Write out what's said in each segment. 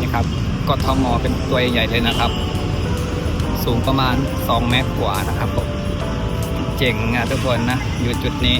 นี่ครับกทมเป็นตัวใหญ่ๆเลยนะครับ สูงประมาณ 2 เมตรกว่านะครับผมเจ๋งอะทุกคนนะอยู่จุดนี้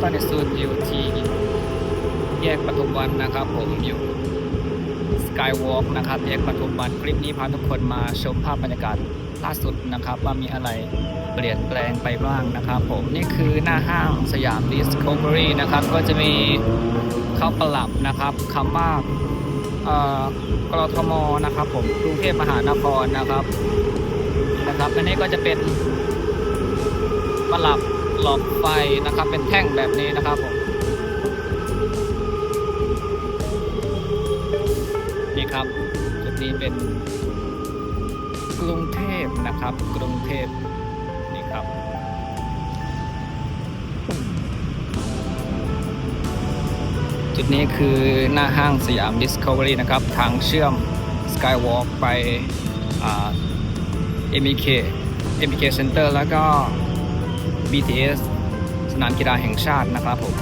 ตอนนี้สูตรอยู่ที่แยกปทุมวันนะครับผมอยู่สกายวอล์กนะครับแยกปทุมวันคลิปนี้พาทุกคนมาชมภาพบรรยากาศล่าสุดนะครับ ว่ามีอะไรเปลี่ยนแปลงไปบ้างนะครับ ผมนี่คือหน้าห้างสยามดิสคัฟเวอรี่นะครับ ก็จะมีข้าวประหลับนะครับคำว่ากรทมนะครับผมกรุงเทพมหานครนะครับนะครับ อันนี้ก็จะเป็นประหลับ หลอดไฟนะครับเป็นแท่งแบบนี้นะครับผมนี่ครับจุดนี้เป็นกรุงเทพนะครับ กรุงเทพนี่ครับจุดนี้คือหน้าห้างสยาม Discovery นะครับ ทางเชื่อม Skywalk ไปอ่า MBK MBK Center แล้วก็ BTS สนามกีฬาแห่งชาตินะครับผม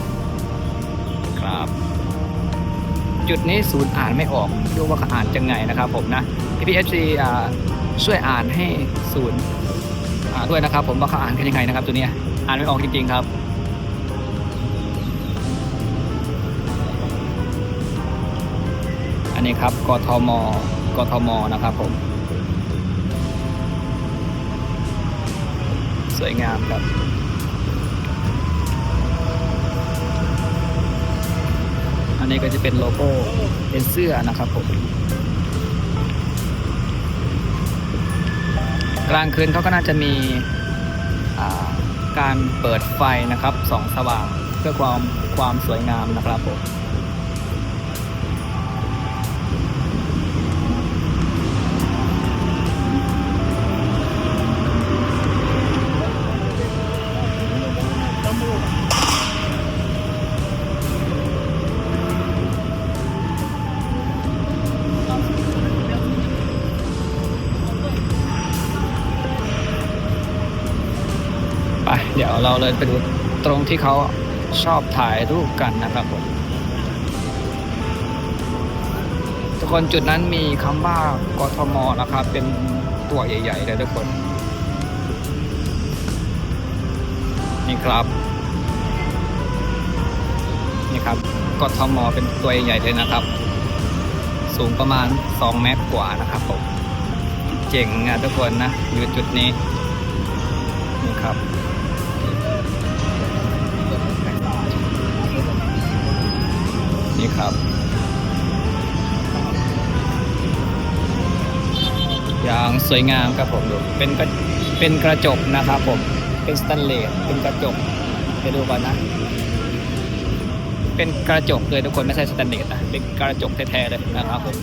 ครับ จุดนี้ศูนย์อ่านไม่ออกไม่รู้ว่าเขาอ่านจังไงนะครับผมนะ PPFC อ่าช่วยอ่านให้ศูนย์อ่าด้วยนะครับ ผมว่าเขาอ่านกันยังไงนะครับตัวนี้อ่านไม่ออกจริงๆครับอันนี้ครับ กทม กทม นะครับผม สวยงามครับ อันนี้ก็จะเป็นโลโก้เป็นเสื้อนะครับผม กลางคืนเขาก็น่าจะมีาการเปิดไฟนะครับส่องสว่างเพื่อความความสวยงามนะครับผม เราเลยไปดูตรงที่เขาชอบถ่ายรูปกันนะครับผมทุกคนจุดนั้นมีคำว่ากทมนะครับ เป็นตัวใหญ่ๆเลยทุกคน นี่ครับ นี่ครับกทมเป็นตัวใหญ่ๆเลยนะครับ สูงประมาณ 2 เมตรกว่านะครับผมเจ๋งอะทุกคนนะอยู่จุดนี้นี่ครับ นี่ครับ อย่างสวยงามครับผมดูเป็นกระเป็นกระจกนะครับผม เป็นสแตนเลสเป็นกระจกไปดูก่อนนะ เป็นกระจกเลยทุกคนไม่ใช่สแตนเลสนะเป็นกระจกแท้ๆเลยนะครับผม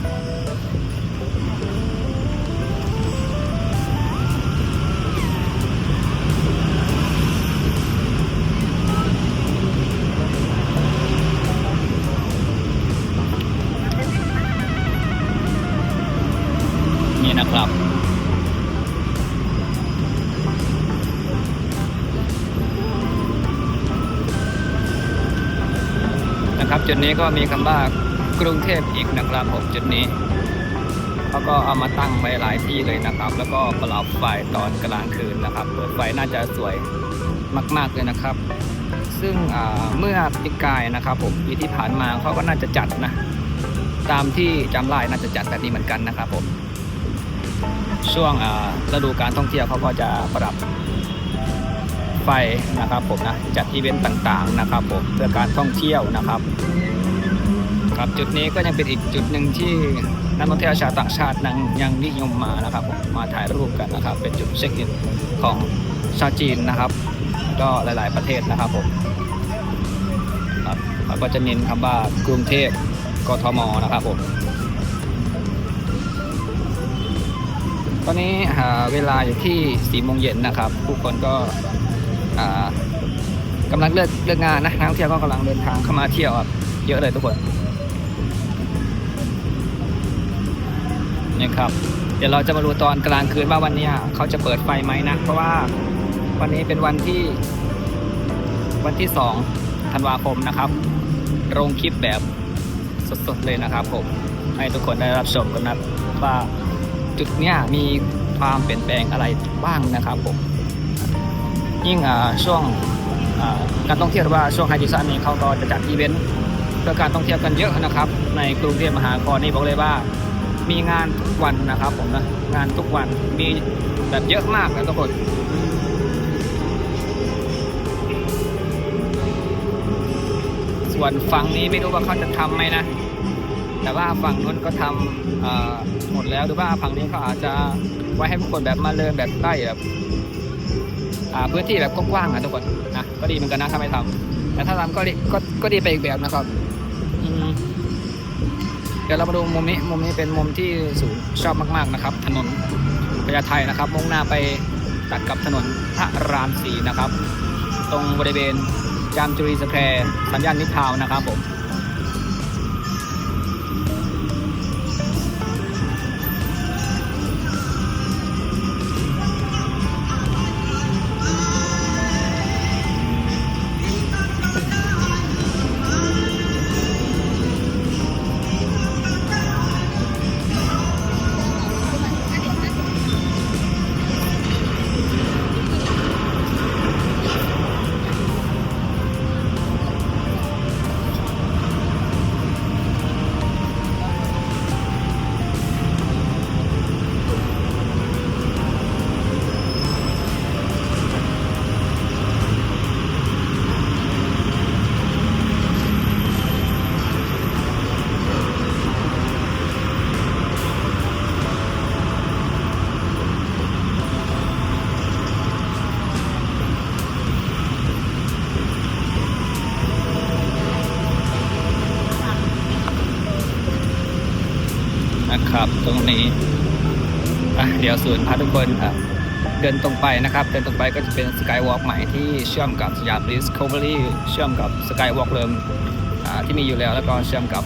จุดนี้ก็มีคำว่ากรุงเทพอีกนะครับผมจุดนี้เขาก็เอามาตั้งไว้หลายที่เลยนะครับ แล้วก็ประดับไฟตอนกลางคืนนะครับ เปิดไฟน่าจะสวยมาก ๆเลยนะครับ ซึ่งเมื่อปีกายนะครับ ผมปีที่ผ่านมาเขาก็น่าจะจัดนะ ตามที่จำไล่น่าจะจัดแบบนี้เหมือนกันนะครับผมช่วงฤดูการท่องเที่ยวเขาก็จะประดับ ไฟนะครับผมนะจัดอีเวนต์ต่างๆนะครับผมเพื่อการท่องเที่ยวนะครับ ครับจุดนี้ก็ยังเป็นอีกจุดหนึ่งที่นักท่องเที่ยวชาวต่างชาตินั้นยังนิยมมานะครับผมมาถ่ายรูปกันนะครับ เป็นจุดเช็คอินของชาวจีนนะครับ ก็หลาย ๆประเทศนะครับผมครับเขาก็จะเน้นคำว่ากรุงเทพกทมนะครับผมตอนนี้เวลาอยู่ที่สี่โมงเย็นนะครับผู้คนก็ กำลังเลิกเลิกงานนะนักท่องเที่ยวก็กำลังเดินทางเข้ามาเที่ยวครับเยอะเลยทุกคนนี่ครับ เดี๋ยวเราจะมาดูตอนกลางคืนว่าวันนี้เขาจะเปิดไฟไหมนะ เพราะว่าวันนี้เป็นวันที่ วันที่สองธันวาคมนะครับลงคลิปแบบสดๆเลยนะครับ ผมให้ทุกคนได้รับชมกันนะว่าจุดเนี้ยมีความเปลี่ยนแปลงอะไรบ้างนะครับผม ยิ่งช่วงการท่องเที่ยวหรือว่าช่วงไฮซีซั่นนี้เขาก็จะจัดอีเวนต์เพื่อการท่องเที่ยวกันเยอะนะครับ ในกรุงเทพมหานครนี่บอกเลยว่า มีงานทุกวันนะครับผมนะงานทุกวันมีแบบเยอะมากนะทุกคนส่วนฝั่งนี้ไม่รู้ว่าเขาจะทำไหมนะ แต่ว่าฝั่งนู้นก็ทำหมดแล้วหรือว่าฝั่งนี้เขาอาจจะไว้ให้ผู้คนแบบมาเดินแบบใกล้แบบ พื้นที่แบบกว้างๆนะทุกคนนะก็ดีเหมือนกันนะถ้าไม่ทำแต่ถ้าทำก็ดีก็ก็ดีไปอีกแบบนะครับเดี๋ยวเรามาดูมุมนี้มุมนี้เป็นมุมที่สูงชอบมาก ๆนะครับ ถนนพญาไทนะครับ มุ่งหน้าไปตัดกับถนนพระรามสีนะครับ ตรงบริเวณจามจุรีสแควร์สัญญาณมิตรทาวน์นะครับผม ครับตรงนี้เดี๋ยวศูนย์พาทุกคนเดินตรงไปนะครับ เดินตรงไปก็จะเป็นสกายวอล์กใหม่ที่เชื่อมกับสยามดิสคัฟเวอรี่เชื่อมกับสกายวอล์กเดิมอ่าที่มีอยู่แล้วแล้วก็เชื่อมกับ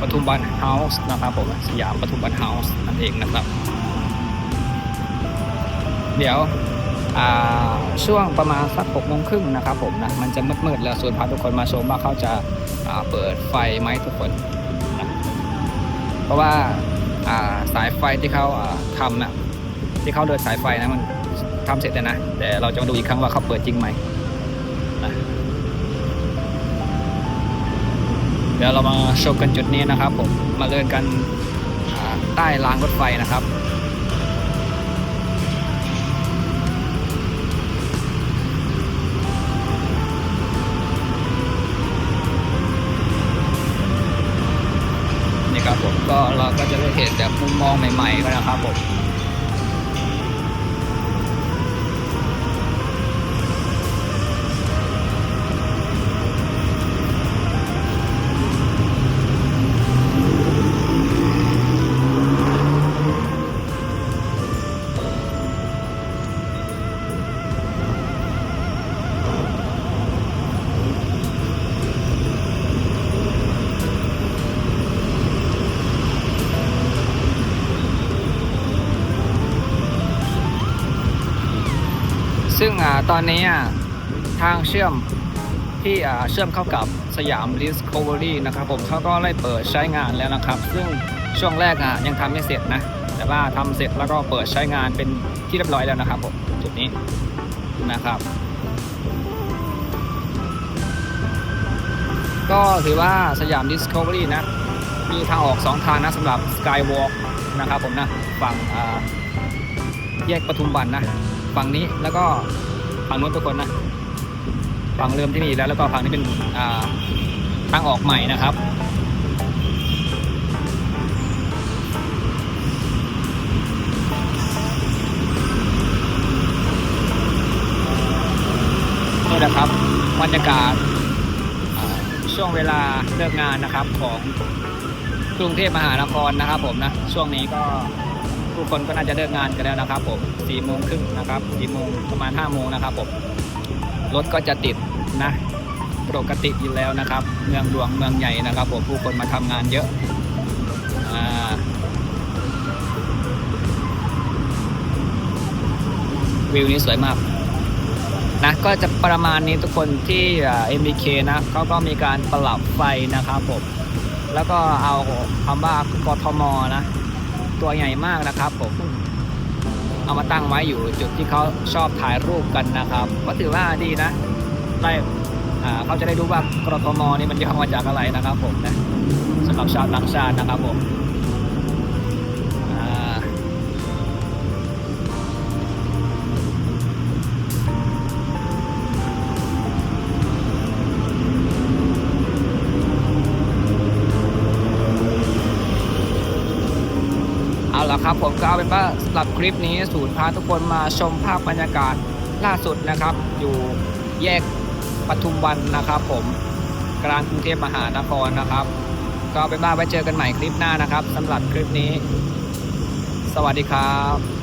ปทุมวันเฮาส์นะครับผมสยามปทุมวันเฮาส์นั่นเองนะครับ เดี๋ยวช่วงประมาณสักหกโมงครึ่งนะครับผมนะมันจะมืดๆแล้วส่วนพาทุกคนมาชมว่าเขาจะาเปิดไฟไหมทุกคน เพราะว่าสายไฟที่เขาทำน่ะที่เขาเดินสายไฟนะมันทำเสร็จแล้วนะแต่เราจะมาดูอีกครั้งว่าเขาเปิดจริงไหมนะเดี๋ยวเรามาชมกันจุดนี้นะครับ ผมมาเดินกันใต้รางรถไฟนะครับ จะได้เห็นแต่มุมมองใหม่ๆกันนะครับผม ซึ่งอตอนนี้ทางเชื่อมที่เชื่อมเข้ากับสยาม Discovery นะครับผมเขาก็ได้เปิดใช้งานแล้วนะครับ ซึ่งช่วงแรกอะยังทำไม่เสร็จนะ แต่ว่าทำเสร็จแล้วก็เปิดใช้งานเป็นที่เรียบร้อยแล้วนะครับผมจุดนี้นะครับก็ถือว่าสยาม Discovery นะ มีทางออก 2 ทางนะสำหรับ Skywalk นะครับผมนะ ฝั่งแยกปทุมวันนะ ฝั่งนี้แล้วก็ฝั่งนู้นทุกคนนะฝั่งเริ่มที่มีอยู่แล้วแล้วก็ฝั่งนี้เป็นทางออกใหม่นะครับนี่แหละครับบรรยากาศช่วงเวลาเลิกงานนะครับของกรุงเทพมหานครนะครับผมนะ ช่วงนี้ก็ ทุกคนก็น่าจะเลิกงานกันแล้วนะครับ ผมสี่โมงครึ่งนะครับสี่โมงประมาณห้าโมงนะครับผมรถก็จะติดนะปกติอยู่แล้วนะครับ เมืองหลวงเมืองใหญ่นะครับ ผมผู้คนมาทำงานเยอะวิวนี้สวยมากนะก็จะประมาณนี้ทุกคนที่เอ็มบีเคนะเขาก็มีการปรับไฟนะครับผมแล้วก็เอาคำว่ากทมนะ ตัวใหญ่มากนะครับผมเอามาตั้งไว้อยู่จุดที่เขาชอบถ่ายรูปกันนะครับ ก็ถือว่าดีนะได้เขาจะได้รู้ว่ากรทมนี่มันย่อมาจากอะไรนะครับผมนะสำหรับชาวต่างชาตินะครับผม ครับผมก็เอาเป็นว่าสำหรับคลิปนี้สูตรพาทุกคนมาชมภาพบรรยากาศล่าสุดนะครับ อยู่แยกปทุมวันนะครับผมกลางกรุงเทพมหานครนะครับ ก็เอาเป็นว่าไว้เจอกันใหม่คลิปหน้านะครับสำหรับคลิปนี้ สวัสดีครับ